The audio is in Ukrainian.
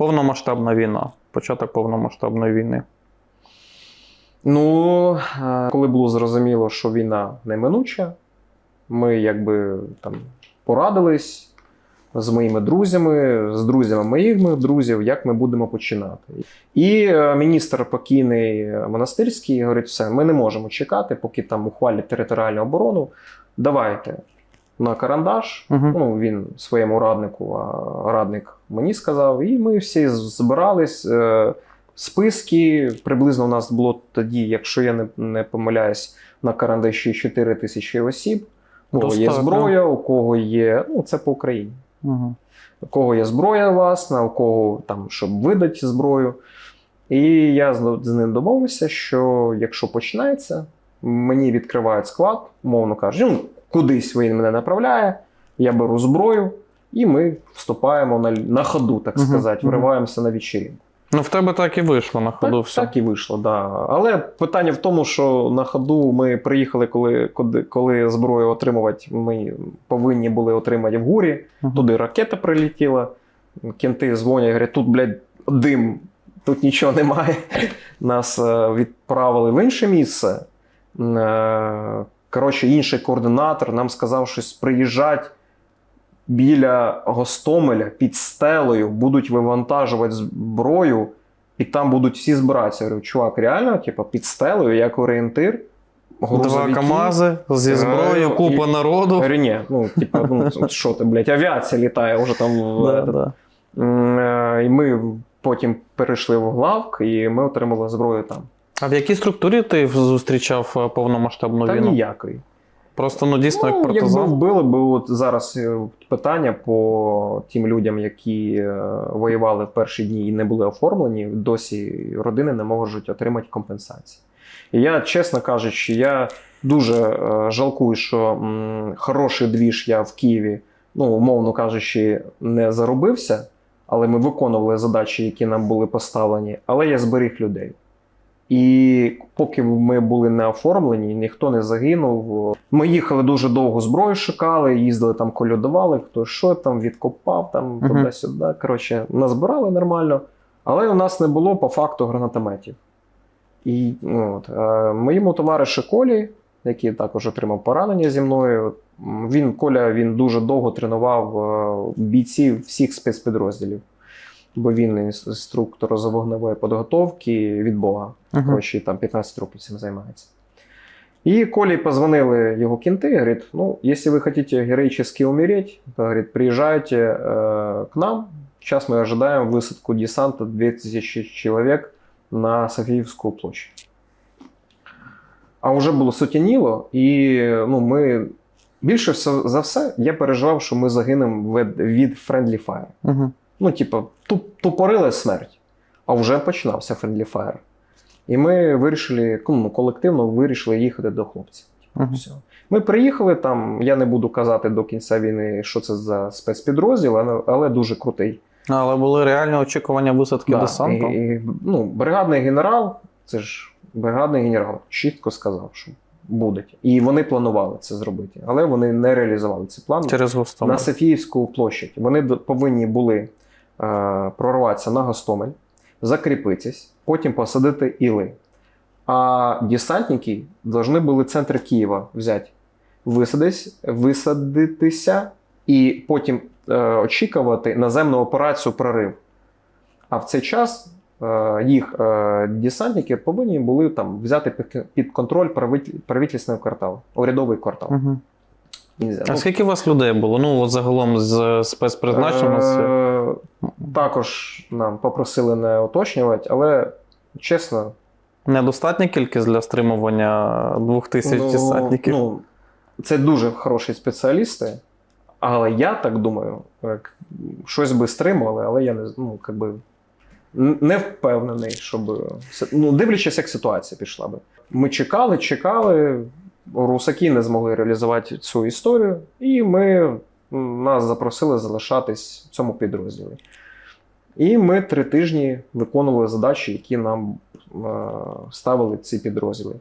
Повномасштабна війна. Початок повномасштабної війни. Ну, е, коли було зрозуміло, що війна неминуча, ми якби там порадились з моїми друзями, з друзями моїх друзів, як ми будемо починати. І е, міністр покійний монастирський говорить: все, ми не можемо чекати, поки там ухвалять територіальну оборону. Давайте на карандаш. Угу. Ну, він своєму раднику, а радник мені сказав, і ми всі збирались. е, Списки приблизно у нас було тоді, якщо я не, не помиляюсь, на карандаші 4 тисячі осіб. У кого є зброя, у кого є. Ну, це по Україні. Угу. У кого є зброя власна, у кого там, щоб видати зброю. І я з з ним домовився, що якщо починається, мені відкривають склад, умовно кажучи, ну, кудись він мене направляє, я беру зброю, і ми вступаємо на, на ходу, так сказати, мгм. вириваємося на вечірінку. Ну, в тебе так і вийшло на ходу Так, все. так і вийшло, да. Але питання в тому, що на ходу ми приїхали, коли, коли, коли зброю отримувати, ми повинні були отримати в гурі. Мгм. Туди ракета прилетіла. Кенти дзвонять, говорять, тут, блядь, дим, тут нічого немає. Нас е, відправили в інше місце. Е, Коротше, інший координатор нам сказав щось приїжджать біля Гостомеля під стелею, будуть вивантажувати зброю, і там будуть всі збиратися. Я говорю, чувак, реально, типу, під стелею, як орієнтир, Два. КАМАЗи зі зброєю, Е, купа і- народу. Говорю, ні, ну, типа, ну, що ти, блядь, авіація літає вже там. Да, да. Е, І ми потім перейшли в главк, і ми отримали зброю там. А в якій структурі ти зустрічав е, повномасштабну Та війну? ніякої. Просто ну дійсно як Ну, якби вбили б от зараз е, питання по тим людям, які е, воювали в перші дні і не були оформлені, досі родини не можуть отримати компенсації. І я, чесно кажучи, я дуже жалкую, що м, хороший двіж я в Києві, ну, умовно кажучи, не заробився, але ми виконували задачі, які нам були поставлені, але я зберіг людей. І поки ми були не оформлені, ніхто не загинув. Ми їхали дуже довго зброю шукали, їздили там, колядували, хто що там відкопав, там туди-сюди. Коротше, назбирали нормально, але у нас не було по факту гранатометів. І ну, от, е, моєму товаришу Колі, який також отримав поранення зі мною, він Коля він дуже довго тренував е, бійців всіх спецпідрозділів, бо він інструктор з вогневої підготовки від Бога. Мгм. Коротше, і там 15 років цим займається. І Колі позвонили його кінти, говорить, ну, якщо ви хочете героически умереть, то, говорит, приезжайте э, к нам, сейчас мы ожидаем высадку десанта 2000 человек на Софіївську площадь. А вже було сутініло, і ну, ми більше все- за все я переживав, що ми загинемо від, від Friendly Fire. Мгм. Ну, типу, туп, тупорили смерть, а вже починався Friendly Fire. І ми вирішили, ну, колективно вирішили їхати до хлопців. Мгм. Все. Ми приїхали там, я не буду казати до кінця війни, що це за спецпідрозділ, але, але дуже крутий. Але були реальні очікування висадки Да, десанту. І, і, ну, бригадний генерал, це ж бригадний генерал, чітко сказав, що буде. І вони планували це зробити, але вони не реалізували ці плани. Через Гостомель. на Софіївську площадь. Вони повинні були прорватися на Гостомель, закріпитись, потім посадити іли. А десантники повинні були центр Києва взяти, висадись, висадитися і потім е, очікувати наземну операцію прорив. А в цей час е, їх е, десантники повинні були там взяти під, контроль правитель- правительственний квартал, урядовий квартал. Нельзя. А Ну, скільки у вас людей було? Ну, от загалом з спецпризначенням. Також нам попросили не уточнювати, але чесно, Недостатня кількість для стримування двох тисяч десантників. ну, це дуже хороші спеціалісти. Але я так думаю, як, щось би стримували, але я не ну, как би, не впевнений, щоб. Ну, дивлячись, як ситуація пішла би. Ми чекали, чекали. Русаки не змогли реалізувати цю історію, і ми нас запросили залишатись в цьому підрозділі. І ми три тижні виконували задачі, які нам е, ставили ці підрозділи.